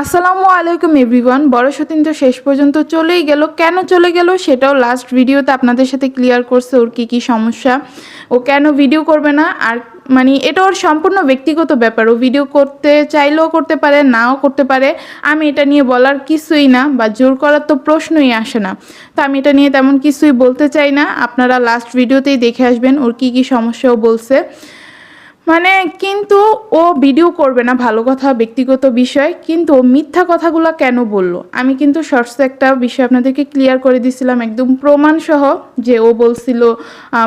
আসসালামু আলাইকুম এভরিওয়ান, বড় তো শেষ পর্যন্ত চলেই গেল। কেন চলে গেল সেটাও লাস্ট ভিডিওতে আপনাদের সাথে ক্লিয়ার করছে ওর কী কী সমস্যা। ও কেন ভিডিও করবে না? আর মানে এটা ওর সম্পূর্ণ ব্যক্তিগত ব্যাপার। ও ভিডিও করতে চাইলেও করতে পারে, নাও করতে পারে। আমি এটা নিয়ে বলার কিছুই না বা জোর করার তো প্রশ্নই আসে না। তো আমি এটা নিয়ে তেমন কিছুই বলতে চাই না। আপনারা লাস্ট ভিডিওতেই দেখে আসবেন ওর কী কী সমস্যাও বলছে। মানে কিন্তু ও ভিডিও করবে না ভালো কথা, ব্যক্তিগত বিষয়, কিন্তু মিথ্যা কথাগুলো কেন বলল? আমি কিন্তু শর্টসে একটা বিষয় আপনাদেরকে ক্লিয়ার করে দিছিলাম, একদম প্রমাণ সহ যে ও বলছিল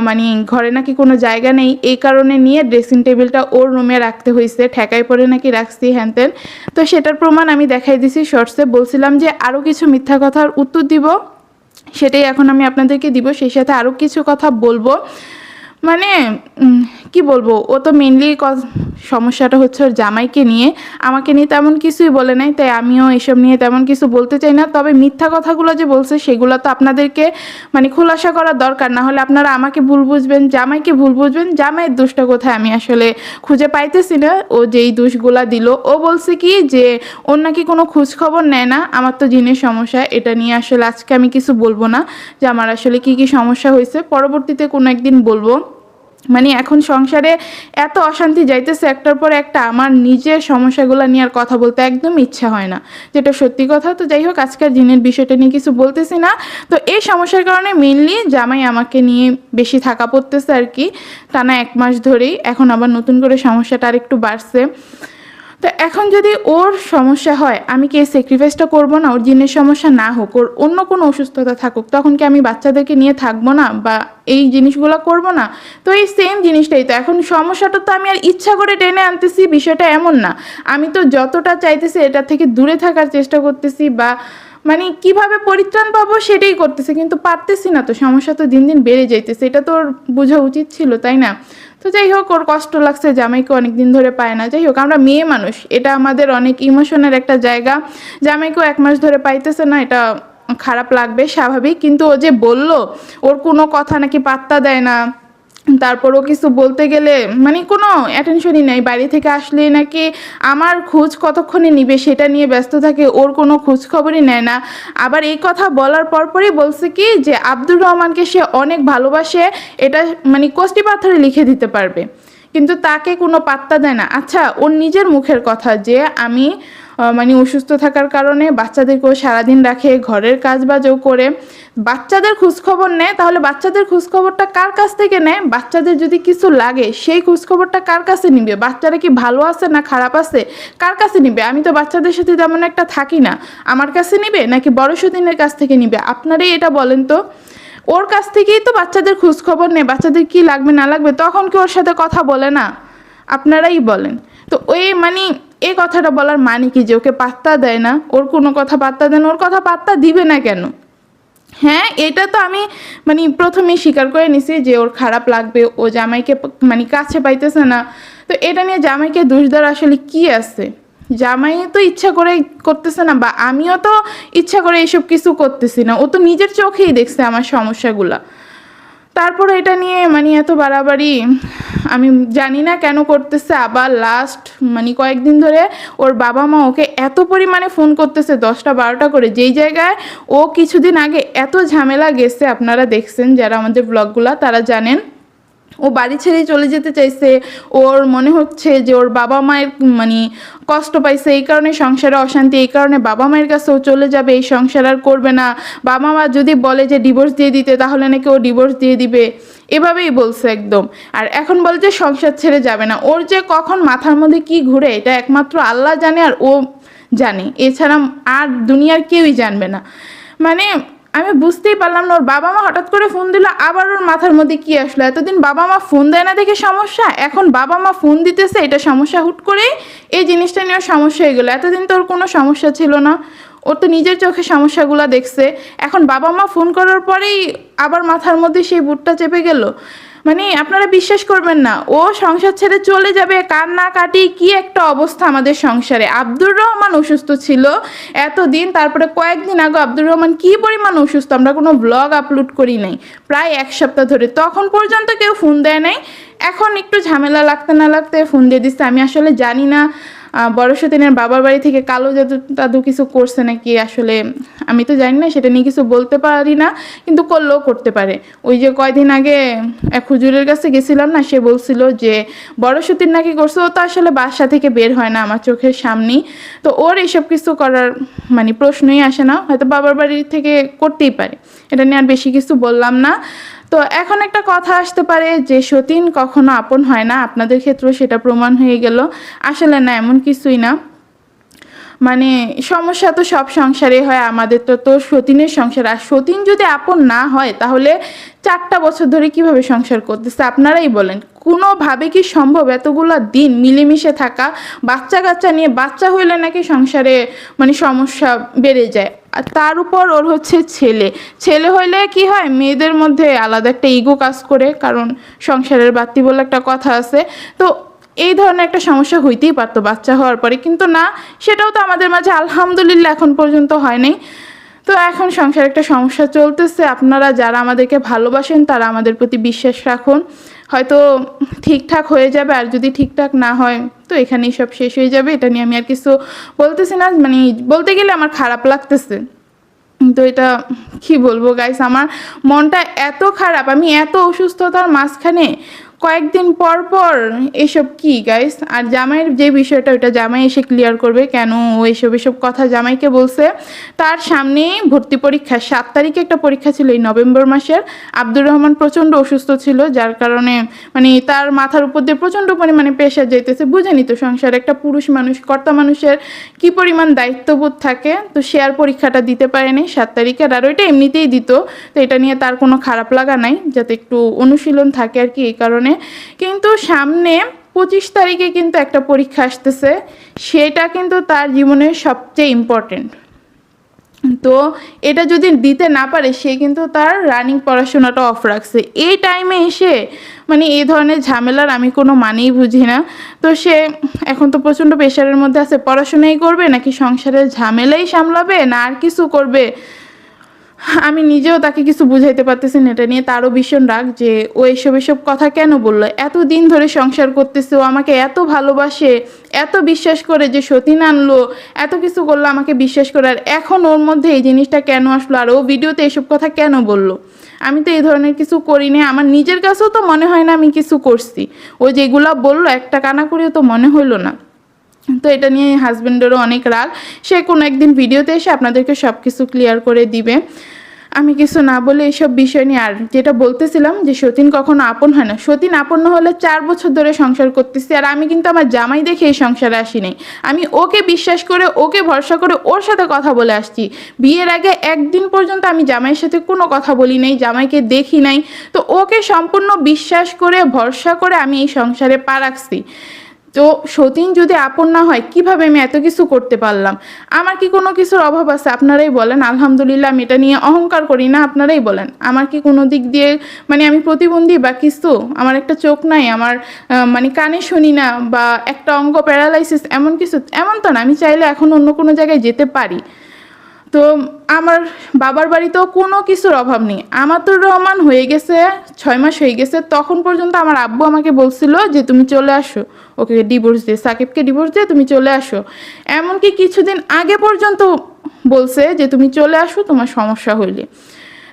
মানে ঘরে নাকি কোনো জায়গা নেই, এই কারণে নিয়ে ড্রেসিং টেবিলটা ওর রুমে রাখতে হয়েছে ঠেকাই পরে নাকি রাখছি হ্যান ত্যান তো সেটার প্রমাণ আমি দেখাই দিছি শর্টসে বলছিলাম যে আরও কিছু মিথ্যা কথার উত্তর দিব, সেটাই এখন আমি আপনাদেরকে দিব, সেই সাথে আরও কিছু কথা বলব। মানে কি বলব? ও তো মেনলি সমস্যাটা হচ্ছে ওর জামাইকে নিয়ে। আমাকে নিয়ে তেমন কিছুই বলে নাই, তাই আমিও এসব নিয়ে তেমন কিছু বলতে চাই না। তবে মিথ্যা কথাগুলো যে বলছে, সেগুলো তো আপনাদেরকে মানে খোলাসা করার দরকার। না হলে আপনারা আমাকে ভুল বুঝবেন, জামাইকে ভুল বুঝবেন। জামাইয়ের দোষটা কোথায়? আমি আসলে খুঁজে পাইতেছি না। ও যেই দোষগুলা দিল, ও বলছে কি যে, ওর নাকি কোনো খোঁজ খবর নেয় না। আমার তো জিনের সমস্যা, এটা নিয়ে আসলে আজকে আমি কিছু বলব না। যে আমার আসলে কি কি সমস্যা হয়েছে, পরবর্তীতে কোনো একদিন বলব। মানে এখন সংসারে এত অশান্তি যাইতেছে, একটার পর একটা আমার নিজের সমস্যাগুলো নিয়ে আর কথা বলতে একদম ইচ্ছা হয় না। যেটা সত্যি কথা, তো যাই হোক, আজকের দিনের বিষয়টা নিয়ে কিছু বলতেছি না। তো এই সমস্যার কারণে মেনলি জামাই আমাকে নিয়ে বেশি থাকা পড়তেছে আর কি। টানা এক মাস ধরেই, এখন আবার নতুন করে সমস্যাটা আর একটু বাড়ছে। তো এখন যদি ওর সমস্যা হয়, আমি কি এই স্যাক্রিফাইসটা করব না? ওর জিনের সমস্যা না হোক, ওর অন্য কোনো অসুস্থতা থাকুক, তখন কি আমি বাচ্চাদেরকে নিয়ে থাকব না? বা এই জিনিসগুলো করব না? তো এই সেম জিনিসটাই। তো এখন সমস্যাটা তো আমি আর ইচ্ছা করে টেনে আনতেছি, বিষয়টা এমন না। আমি তো যতটা চাইতেছি এটা থেকে দূরে থাকার চেষ্টা করতেছি বা মানে কীভাবে পরিত্রাণ পাবো সেটাই করতেছে, কিন্তু পারতেছি না তো, সমস্যা তো দিন দিন বেড়ে যাইতেছে, এটা তো ওর বোঝা উচিত ছিল, তাই না? তো যাই হোক, ওর কষ্ট লাগছে, জামাইকে অনেক দিন ধরে পায় না। যাই হোক, আমরা মেয়ে মানুষ, এটা আমাদের অনেক ইমোশনের একটা জায়গা। জামাইকেও এক মাস ধরে পাইতেছে না, এটা খারাপ লাগবে, স্বাভাবিক, কিন্তু ও যে বলল, ওর কোনো কথা নাকি পাত্তা দেয় না। তারপরও কিছু বলতে গেলে মানে কোনো অ্যাটেনশনই নেই। বাড়ি থেকে আসলে নাকি আমার খোঁজ কতক্ষণে নিবে সেটা নিয়ে ব্যস্ত থাকে, ওর কোনো খোঁজ খবরই নেয় না। আবার এই কথা বলার পরপরই বলছে কি যে, আব্দুর রহমানকে সে অনেক ভালোবাসে, এটা মানে কষ্টি পাথরে লিখে দিতে পারবে। কিন্তু তাকে কোনো পাত্তা দেয় না। আচ্ছা ওর নিজের মুখের কথা যে, আমি মানে অসুস্থ থাকার কারণে বাচ্চাদেরকেও সারাদিন রাখে, ঘরের কাজ বাজও করে। বাচ্চাদের খোঁজখবর নেয়, তাহলে বাচ্চাদের খোঁজখবরটা কার কাছ থেকে নেয়? বাচ্চাদের যদি কিছু লাগে, সেই খোঁজখবরটা কার কাছে নিবে? বাচ্চারা কি ভালো আছে না খারাপ আছে? কার কাছে নিবে? আমি তো বাচ্চাদের সাথে তেমন একটা থাকি না। আমার কাছে নিবে নাকি বড় সতীনের কাছ থেকে নিবে? আপনারাই এটা বলেন তো। ওর কাছ থেকেই তো বাচ্চাদের খোঁজখবর নেয়, বাচ্চাদের কি লাগবে না লাগবে, তখন কি ওর সাথে কথা বলে না? আপনারাই বলেন। তো ওই মানে এই কথাটা বলার মানে কি যে ওকে পাত্তা দেয় না? ওর কোনো কথা পাত্তা দেয় না, ওর কথা পাত্তা দিবে না কেন? হ্যাঁ এটা তো আমি মানে প্রথমেই স্বীকার করে নিছি যে ওর খারাপ লাগবে, ও জামাইকে মানে কাছে পাইতেছে না। তো এটা নিয়ে জামাইকে দোষ দেওয়ার আসলে কি আছে? জামাই তো ইচ্ছা করে করতেছে না বা আমিও তো ইচ্ছা করে এসব কিছু করতেছি না। ও তো নিজের চোখেই দেখছে আমার সমস্যাগুলা। তারপরে এটা নিয়ে মানে এত বাড়াবাড়ি, আমি জানি না কেন করতেছে। আবার লাস্ট মানে কয়েকদিন ধরে ওর বাবা মা ওকে এত পরিমাণে ফোন করতেছে, দশটা বারোটা করে। যেই জায়গায় ও কিছুদিন আগে এত ঝামেলা গেছে, আপনারা দেখছেন যারা আমাদের ব্লগগুলা তারা জানেন। ও বাড়ি ছেড়ে চলে যেতে চাইছে। ওর মনে হচ্ছে যে ওর বাবা মায়ের মানে কষ্ট পাইছে। এই কারণে সংসারে অশান্তি, এই কারণে বাবা মায়ের কাছে ও চলে যাবে। এই সংসার আর করবে না। বাবা মা যদি বলে যে ডিভোর্স দিয়ে দিতে, তাহলে নাকি ও ডিভোর্স দিয়ে দিবে। এভাবেই বলছে একদম। আর এখন বলে যে সংসার ছেড়ে যাবে না। ওর যে কখন মাথার মধ্যে কি ঘুরে, এটা একমাত্র আল্লাহ জানে আর ও জানে। এছাড়া আর দুনিয়ার কেউই জানবে না। মানে আমি বুঝতেই পারলাম না, ওর বাবা মা হঠাৎ করে ফোন দিল, আবার ওর মাথার মধ্যে কি আসলো? এতদিন বাবা মা ফোন দেয় না দেখে সমস্যা, এখন বাবা মা ফোন দিতেছে, এটা সমস্যা হুট করেই এই জিনিসটা নিয়ে সমস্যা হয়ে গেলো। এতদিন তো ওর কোনো সমস্যা ছিল না, ওর তো নিজের চোখে সমস্যাগুলো দেখছে। এখন বাবা মা ফোন করার পরেই আবার মাথার মধ্যে সেই বুটটা চেপে গেল। মানে আপনারা বিশ্বাস করবেন না, ও সংসার ছেড়ে চলে যাবে, কান্না কাটি কি একটা অবস্থা আমাদের সংসারে। আব্দুর রহমান অসুস্থ ছিল এতদিন, তারপরে কয়েকদিন আগে আব্দুর রহমান কি পরিমাণ অসুস্থ, আমরা কোনো ব্লগ আপলোড করি নাই, প্রায় এক সপ্তাহ ধরে। তখন পর্যন্ত কেউ ফোন দেয় নাই, এখন একটু ঝামেলা লাগতে না লাগতে ফোন দিয়ে দিচ্ছে, আমি আসলে জানি না বড় সতীনের বাবার বাড়ি থেকে কালো জাদু টাদু কিছু করছে নাকি আসলে আমি তো জানি না, সেটা নিয়ে কিছু বলতে পারি না, কিন্তু করলেও করতে পারে। ওই যে কয়দিন আগে এক হুজুরের কাছে গেছিলাম না, সে বলছিল যে, বড় সতীর নাকি করছে, ও তো আসলে বাসা থেকে বের হয় না আমার চোখের সামনেই তো ওর এইসব কিছু করার মানে প্রশ্নই আসে না, হয়তো বাবার বাড়ি থেকে করতেই পারে। এটা নিয়ে আর বেশি কিছু বললাম না। তো এখন একটা কথা আসতে পারে যে, সতীন কখনো আপন হয় না। আপনাদের ক্ষেত্রেও সেটা প্রমাণ হয়ে গেল। আসলে না, এমন কিছুই না। মানে সমস্যা তো সব সংসারে হয়, আমাদের তো তো সতীনের সংসার। আর সতীন যদি আপন না হয়, তাহলে চারটা বছর ধরে কীভাবে সংসার করতেছে? আপনারাই বলেন, কোনোভাবে কি সম্ভব এতগুলো দিন মিলেমিশে থাকা বাচ্চা কাচ্চা নিয়ে বাচ্চা হইলে নাকি সংসারে মানে সমস্যা বেড়ে যায়? আর তার উপর ওর হচ্ছে ছেলে। ছেলে হইলে কি হয়, মেয়েদের মধ্যে আলাদা একটা ইগো কাজ করে, কারণ সংসারের বাতি বলে একটা কথা আছে। তো এই ধরনের একটা সমস্যা হইতেই পারতো বাচ্চা হওয়ার পরে। কিন্তু না, সেটাও তো আমাদের মাঝে আলহামদুলিল্লাহ এখন পর্যন্ত হয়নি। তো এখন সংসারে একটা সমস্যা চলতেছে। আপনারা যারা আমাদেরকে ভালোবাসেন, তারা আমাদের প্রতি বিশ্বাস রাখুন। হয়তো ঠিকঠাক হয়ে যাবে, আর যদি ঠিকঠাক না হয়, তো এখানেই সব শেষ হয়ে যাবে। এটা নিয়ে আমি আর কিছু বলতেছি না। মানে বলতে গেলে আমার খারাপ লাগতেছে। তো এটা কি বলব গাইস আমার মনটা এত খারাপ। আমি এত অসুস্থতার মাঝখানে কয়েকদিন পর পর এসব কি গাইস আর জামাইয়ের যে বিষয়টা, ওইটা জামাই এসে ক্লিয়ার করবে কেন ও এসব এসব কথা জামাইকে বলছে। তার সামনে ভর্তি পরীক্ষা, সাত তারিখে একটা পরীক্ষা ছিল এই নভেম্বর মাসের। আব্দুর রহমান প্রচণ্ড অসুস্থ ছিল, যার কারণে মানে তার মাথার উপর দিয়ে প্রচণ্ড পরিমাণে প্রেশার যাইতেছে। বুঝেনি তো সংসারে একটা পুরুষ মানুষ, কর্তা মানুষের কি পরিমাণ দায়িত্ববোধ থাকে? তো সে আর পরীক্ষাটা দিতে পারেনি সাত তারিখের আর ওইটা এমনিতেই দিত, তো এটা নিয়ে তার কোনো খারাপ লাগা নাই, যাতে একটু অনুশীলন থাকে আর কি এই কারণে। কিন্তু সামনে পঁচিশ তারিখে কিন্তু একটা পরীক্ষা আসতেছে। সেটা কিন্তু তার জীবনের সবচেয়ে ইম্পর্টেন্ট তো এটা যদি দিতে না পারে, সে কিন্তু তার রানিং পড়াশোনাটা অফ রাখছে। এই টাইমে এসে মানে এই ধরনের ঝামেলার আমি কোনো মানেই বুঝি না। তো সে এখন তো প্রচণ্ড প্রেশারের মধ্যে আছে, পড়াশোনাই করবে নাকি সংসারের ঝামেলাই সামলাবে না আর কিছু করবে? আমি নিজেও তাকে কিছু বুঝাইতে পারতেছি না, এটা নিয়ে তারও ভীষণ রাগ যে ও এসব এসব কথা কেন বলল? এত দিন ধরে সংসার করতেছে, ও আমাকে এত ভালোবাসে, এত বিশ্বাস করে যে সতীন আনলো, এত কিছু করল আমাকে বিশ্বাস করে, আর এখন ওর মধ্যে এই জিনিসটা কেন আসলো, আর ও ভিডিওতে এসব কথা কেন বলল? আমি তো এই ধরনের কিছু করিনি আমার নিজের কাছেও তো মনে হয় না আমি কিছু করছি। ও যেগুলা বলল, একটা কানা করেও তো মনে হইল না। তো এটা নিয়ে হাজব্যান্ডেরও অনেক রাগ। সে কোনো একদিন ভিডিওতে এসে আপনাদেরকে সব কিছু ক্লিয়ার করে দিবে। আমি কিছু না বলে এইসব বিষয় নিয়ে আর যেটা বলতেছিলাম যে সতীন কখনো আপন হয় না। সতীন আপন হলে চার বছর ধরে সংসার করতেছি আর আমি কিন্তু আমার জামাই দেখে এই সংসারে আসি নাই আমি ওকে বিশ্বাস করে, ওকে ভরসা করে ওর সাথে কথা বলে আসছি। বিয়ের আগে একদিন পর্যন্ত আমি জামাইয়ের সাথে কোনো কথা বলি নাই, জামাইকে দেখি নাই। তো ওকে সম্পূর্ণ বিশ্বাস করে, ভরসা করে আমি এই সংসারে পা রাখছি। তো সতীন যদি আপন না হয়, কীভাবে আমি এত কিছু করতে পারলাম? আমার কি কোনো কিছুর অভাব আছে? আপনারাই বলেন। আলহামদুলিল্লাহ, আমি এটা নিয়ে অহংকার করি না, আপনারাই বলেন। আমার কি কোনো দিক দিয়ে মানে আমি প্রতিবন্ধী বা কিছু? আমার একটা চোখ নাই, আমার মানে কানে শুনি না, বা একটা অঙ্গ প্যারালাইসিস, এমন কিছু, এমন তো না। আমি চাইলে এখন অন্য কোনো জায়গায় যেতে পারি। তো আমার বাবার বাড়িতেও কোনো কিছুর অভাব নেই। আমার তো রহমান হয়ে গেছে, ছয় মাস হয়ে গেছে, তখন পর্যন্ত আমার আব্বু আমাকে বলছিল যে, তুমি চলে আসো। ওকে ডিভোর্স দিয়ে, সাকিবকে ডিভোর্স দিয়ে তুমি চলে আসো। এমনকি কিছুদিন আগে পর্যন্ত বলছে যে, তুমি চলে আসো, তোমার সমস্যা হইলে।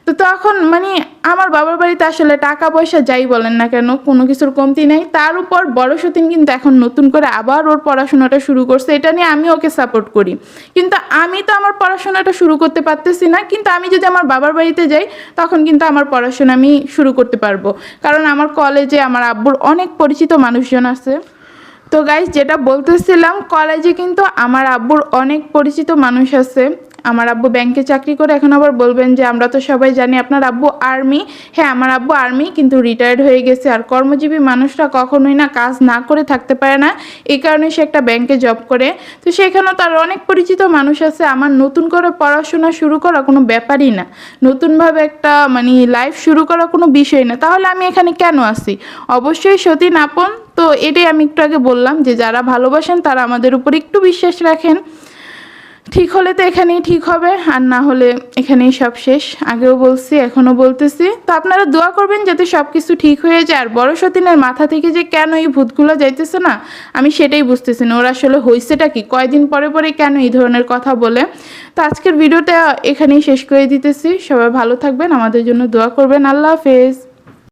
তো তখন মানে আমার বাবার বাড়িতে আসলে টাকা পয়সা যাই বলেন না কেন, কোনো কিছুর কমতি নাই। তার উপর বড় সতীন কিন্তু এখন নতুন করে আবার ওর পড়াশোনাটা শুরু করছে, এটা নিয়ে আমি ওকে সাপোর্ট করি। কিন্তু আমি তো আমার পড়াশোনাটা শুরু করতে পারতেছি না, কিন্তু আমি যদি আমার বাবার বাড়িতে যাই, তখন কিন্তু আমার পড়াশোনা আমি শুরু করতে পারব। কারণ আমার কলেজে আমার আব্বুর অনেক পরিচিত মানুষজন আছে। তো গাইজ যেটা বলতেছিলাম, কলেজে কিন্তু আমার আব্বুর অনেক পরিচিত মানুষ আছে। আমার আব্বু ব্যাংকে চাকরি করে, এখন আবার বলবেন যে, আমরা তো সবাই জানি আপনার আব্বু আর্মি। হ্যাঁ আমার আব্বু আর্মি, কিন্তু রিটায়ার্ড হয়ে গেছে। আর কর্মজীবী মানুষরা কখনোই না কাজ না করে থাকতে পারে না। এই কারণে সে একটা ব্যাংকে জব করে। তো সেখানেও তার অনেক পরিচিত মানুষ আছে। আমার নতুন করে পড়াশোনা শুরু করা কোনো ব্যাপারই না। নতুনভাবে একটা মানে লাইফ শুরু করা কোনো বিষয় না। তাহলে আমি এখানে কেন আসি অবশ্যই সতীন আপন। তো এটাই আমি একটু আগে বললাম যে, যারা ভালোবাসেন তারা আমাদের উপর একটু বিশ্বাস রাখেন। ঠিক হলে তো এখানেই ঠিক হবে, আর না হলে এখানেই সব শেষ। আগেও বলছি, এখনও বলতেছি। তো আপনারা দোয়া করবেন যাতে সব কিছু ঠিক হয়ে যায়। আর বড় সতীনের মাথা থেকে যে কেন এই ভূতগুলো যাইতেছে না, আমি সেটাই বুঝতেছি না। ওরা আসলে হয়েছেটা কি? কয়দিন পরে পরে কেন এই ধরনের কথা বলে? তো আজকের ভিডিওটা এখানেই শেষ করে দিতেছি। সবাই ভালো থাকবেন, আমাদের জন্য দোয়া করবেন। আল্লাহ হাফেজ।